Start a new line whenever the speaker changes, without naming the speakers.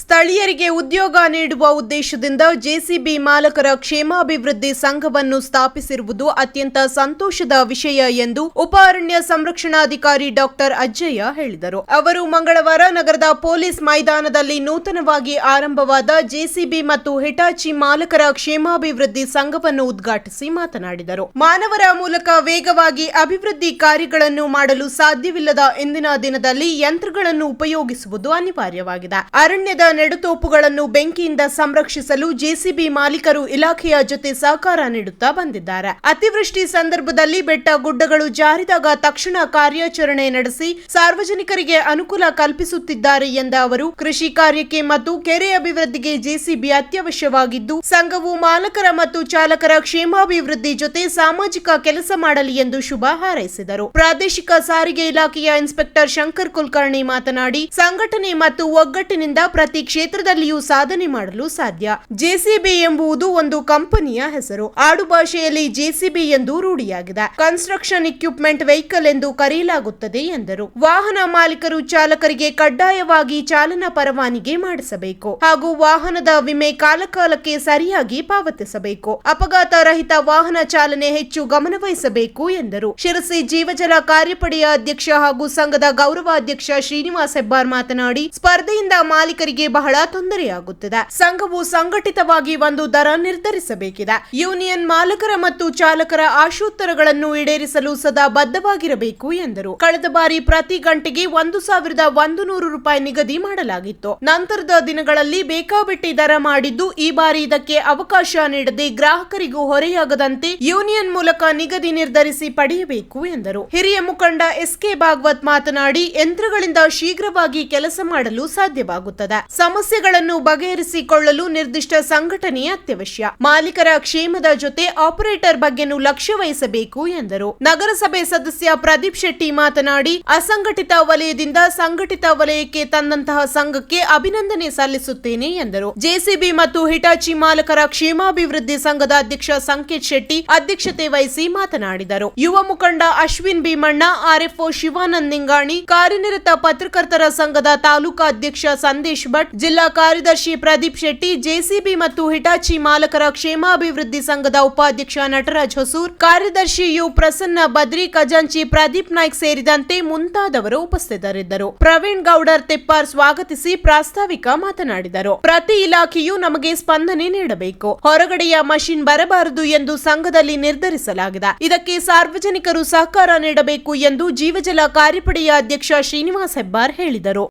ಸ್ಥಳೀಯರಿಗೆ ಉದ್ಯೋಗ ನೀಡುವ ಉದ್ದೇಶದಿಂದ ಜೆಸಿಬಿ ಮಾಲಕರ ಕ್ಷೇಮಾಭಿವೃದ್ಧಿ ಸಂಘವನ್ನು ಸ್ಥಾಪಿಸಿರುವುದು ಅತ್ಯಂತ ಸಂತೋಷದ ವಿಷಯ ಎಂದು ಉಪ ಅರಣ್ಯ ಸಂರಕ್ಷಣಾಧಿಕಾರಿ ಡಾಕ್ಟರ್ ಅಜ್ಜಯ್ಯ ಹೇಳಿದರು. ಅವರು ಮಂಗಳವಾರ ನಗರದ ಪೊಲೀಸ್ ಮೈದಾನದಲ್ಲಿ ನೂತನವಾಗಿ ಆರಂಭವಾದ ಜೆಸಿಬಿ ಮತ್ತು ಹಿಟಾಚಿ ಮಾಲಕರ ಕ್ಷೇಮಾಭಿವೃದ್ಧಿ ಸಂಘವನ್ನು ಉದ್ಘಾಟಿಸಿ ಮಾತನಾಡಿದರು. ಮಾನವರ ಮೂಲಕ ವೇಗವಾಗಿ ಅಭಿವೃದ್ಧಿ ಕಾರ್ಯಗಳನ್ನು ಮಾಡಲು ಸಾಧ್ಯವಿಲ್ಲದ ಇಂದಿನ ದಿನದಲ್ಲಿ ಯಂತ್ರಗಳನ್ನು ಉಪಯೋಗಿಸುವುದು ಅನಿವಾರ್ಯವಾಗಿದೆ. ಅರಣ್ಯದ ನೆಡುತೋಪುಗಳನ್ನು ಬೆಂಕಿಯಿಂದ ಸಂರಕ್ಷಿಸಲು ಜೆಸಿಬಿ ಮಾಲೀಕರು ಇಲಾಖೆಯ ಜೊತೆ ಸಹಕಾರ ನೀಡುತ್ತಾ ಬಂದಿದ್ದಾರೆ. ಅತಿವೃಷ್ಟಿ ಸಂದರ್ಭದಲ್ಲಿ ಬೆಟ್ಟ ಗುಡ್ಡಗಳು ಜಾರಿದಾಗ ತಕ್ಷಣ ಕಾರ್ಯಾಚರಣೆ ನಡೆಸಿ ಸಾರ್ವಜನಿಕರಿಗೆ ಅನುಕೂಲ ಕಲ್ಪಿಸುತ್ತಿದ್ದಾರೆ ಎಂದ ಅವರು, ಕೃಷಿ ಕಾರ್ಯಕ್ಕೆ ಮತ್ತು ಕೆರೆ ಅಭಿವೃದ್ಧಿಗೆ ಜೆಸಿಬಿ ಅತ್ಯವಶ್ಯವಾಗಿದ್ದು, ಸಂಘವು ಮಾಲಕರ ಮತ್ತು ಚಾಲಕರ ಕ್ಷೇಮಾಭಿವೃದ್ಧಿ ಜೊತೆ ಸಾಮಾಜಿಕ ಕೆಲಸ ಮಾಡಲಿ ಎಂದು ಶುಭ ಹಾರೈಸಿದರು. ಪ್ರಾದೇಶಿಕ ಸಾರಿಗೆ ಇಲಾಖೆಯ ಇನ್ಸ್ಪೆಕ್ಟರ್ ಶಂಕರ್ ಕುಲಕರ್ಣಿ ಮಾತನಾಡಿ, ಸಂಘಟನೆ ಮತ್ತು ಒಗ್ಗಟ್ಟಿನಿಂದ ಪ್ರತಿ ಕ್ಷೇತ್ರದಲ್ಲಿಯೂ ಸಾಧನೆ ಮಾಡಲು ಸಾಧ್ಯ. ಜೆಸಿಬಿ ಎಂಬುದು ಒಂದು ಕಂಪನಿಯ ಹೆಸರು. ಆಡು ಭಾಷೆಯಲ್ಲಿ ಜೆಸಿಬಿ ಎಂದು ರೂಢಿಯಾಗಿದೆ. ಕನ್ಸ್ಟ್ರಕ್ಷನ್ ಇಕ್ವಿಪ್ಮೆಂಟ್ ವೆಹಿಕಲ್ ಎಂದು ಕರೆಯಲಾಗುತ್ತದೆ ಎಂದರು. ವಾಹನ ಮಾಲೀಕರು ಚಾಲಕರಿಗೆ ಕಡ್ಡಾಯವಾಗಿ ಚಾಲನಾ ಪರವಾನಿಗೆ ಮಾಡಿಸಬೇಕು ಹಾಗೂ ವಾಹನದ ವಿಮೆ ಕಾಲಕಾಲಕ್ಕೆ ಸರಿಯಾಗಿ ಪಾವತಿಸಬೇಕು. ಅಪಘಾತ ರಹಿತ ವಾಹನ ಚಾಲನೆ ಹೆಚ್ಚು ಗಮನವಹಿಸಬೇಕು ಎಂದರು. ಶಿರಸಿ ಜೀವಜಲ ಕಾರ್ಯಪಡೆಯ ಅಧ್ಯಕ್ಷ ಹಾಗೂ ಸಂಘದ ಗೌರವಾಧ್ಯಕ್ಷ ಶ್ರೀನಿವಾಸ್ ಹೆಬ್ಬಾರ್ ಮಾತನಾಡಿ, ಸ್ಪರ್ಧೆಯಿಂದ ಮಾಲೀಕರಿಗೆ ಬಹಳ ತೊಂದರೆಯಾಗುತ್ತಿದೆ. ಸಂಘವು ಸಂಘಟಿತವಾಗಿ ಒಂದು ದರ ನಿರ್ಧರಿಸಬೇಕಿದೆ. ಯೂನಿಯನ್ ಮಾಲಕರ ಮತ್ತು ಚಾಲಕರ ಆಶೋತ್ತರಗಳನ್ನು ಈಡೇರಿಸಲು ಸದಾ ಬದ್ಧವಾಗಿರಬೇಕು ಎಂದರು. ಕಳೆದ ಬಾರಿ ಪ್ರತಿ ಗಂಟೆಗೆ ಒಂದು ಸಾವಿರದ ಒಂದು ನೂರು ರೂಪಾಯಿ ನಿಗದಿ ಮಾಡಲಾಗಿತ್ತು. ನಂತರದ ದಿನಗಳಲ್ಲಿ ಬೇಕಾಬಿಟ್ಟಿ ದರ ಮಾಡಿದ್ದು ಈ ಬಾರಿ ಇದಕ್ಕೆ ಅವಕಾಶ ನೀಡದೆ ಗ್ರಾಹಕರಿಗೂ ಹೊರೆಯಾಗದಂತೆ ಯೂನಿಯನ್ ಮೂಲಕ ನಿಗದಿ ನಿರ್ಧರಿಸಿ ಪಡೆಯಬೇಕು ಎಂದರು. ಹಿರಿಯ ಮುಖಂಡ ಎಸ್ ಕೆ ಭಾಗವತ್ ಮಾತನಾಡಿ, ಯಂತ್ರಗಳಿಂದ ಶೀಘ್ರವಾಗಿ ಕೆಲಸ ಮಾಡಲು ಸಾಧ್ಯವಾಗುತ್ತದೆ. ಸಮಸ್ಯೆಗಳನ್ನು ಬಗೆಹರಿಸಿಕೊಳ್ಳಲು ನಿರ್ದಿಷ್ಟ ಸಂಘಟನೆ ಅತ್ಯವಶ್ಯ. ಮಾಲೀಕರ ಕ್ಷೇಮದ ಜೊತೆ ಆಪರೇಟರ್ ಬಗ್ಗೆನೂ ಲಕ್ಷ್ಯ ವಹಿಸಬೇಕು ಎಂದರು. ನಗರಸಭೆ ಸದಸ್ಯ ಪ್ರದೀಪ್ ಶೆಟ್ಟಿ ಮಾತನಾಡಿ, ಅಸಂಘಟಿತ ವಲಯದಿಂದ ಸಂಘಟಿತ ವಲಯಕ್ಕೆ ತಂದಂತಹ ಸಂಘಕ್ಕೆ ಅಭಿನಂದನೆ ಸಲ್ಲಿಸುತ್ತೇನೆ ಎಂದರು. ಜೆಸಿಬಿ ಮತ್ತು ಹಿಟಾಚಿ ಮಾಲಕರ ಕ್ಷೇಮಾಭಿವೃದ್ಧಿ ಸಂಘದ ಅಧ್ಯಕ್ಷ ಸಂಕೇತ್ ಶೆಟ್ಟಿ ಅಧ್ಯಕ್ಷತೆ ವಹಿಸಿ ಮಾತನಾಡಿದರು. ಯುವ ಮುಖಂಡ ಅಶ್ವಿನ್ ಭೀಮಣ್ಣ, ಆರ್ಎಫ್ಒ ಶಿವಾನಂದ್ ನಿಂಗಾಣಿ, ಕಾರ್ಯನಿರತ ಪತ್ರಕರ್ತರ ಸಂಘದ ತಾಲೂಕಾ ಅಧ್ಯಕ್ಷ ಸಂದೇಶ್ ಭಟ್ ಜಿಲ್ಲಾ ಕಾರ್ಯದರ್ಶಿ ಪ್ರದೀಪ್ ಶೆಟ್ಟಿ, ಜೆಸಿಬಿ ಮತ್ತು ಹಿಟಾಚಿ ಮಾಲಕರ ಕ್ಷೇಮಾಭಿವೃದ್ಧಿ ಸಂಘದ ಉಪಾಧ್ಯಕ್ಷ ನಟರಾಜ್ ಹೊಸೂರ್, ಕಾರ್ಯದರ್ಶಿ ಯು ಪ್ರಸನ್ನ ಬದ್ರಿ, ಖಜಾಂಚಿ ಪ್ರದೀಪ್ ನಾಯ್ಕ್ ಸೇರಿದಂತೆ ಮುಂತಾದವರು ಉಪಸ್ಥಿತರಿದ್ದರು. ಪ್ರವೀಣ್ ಗೌಡರ್ ತಿಪ್ಪಾರ್ ಸ್ವಾಗತಿಸಿ ಪ್ರಾಸ್ತಾವಿಕ ಮಾತನಾಡಿದರು. ಪ್ರತಿ ಇಲಾಖೆಯು ನಮಗೆ ಸ್ಪಂದನೆ ನೀಡಬೇಕು. ಹೊರಗಡೆಯ ಮಷಿನ್ ಬರಬಾರದು ಎಂದು ಸಂಘದಲ್ಲಿ ನಿರ್ಧರಿಸಲಾಗಿದೆ. ಇದಕ್ಕೆ ಸಾರ್ವಜನಿಕರು ಸಹಕಾರ ನೀಡಬೇಕು ಎಂದು ಜೀವಜಲ ಕಾರ್ಯಪಡೆಯ ಅಧ್ಯಕ್ಷ ಶ್ರೀನಿವಾಸ್ ಹೆಬ್ಬಾರ್ ಹೇಳಿದರು.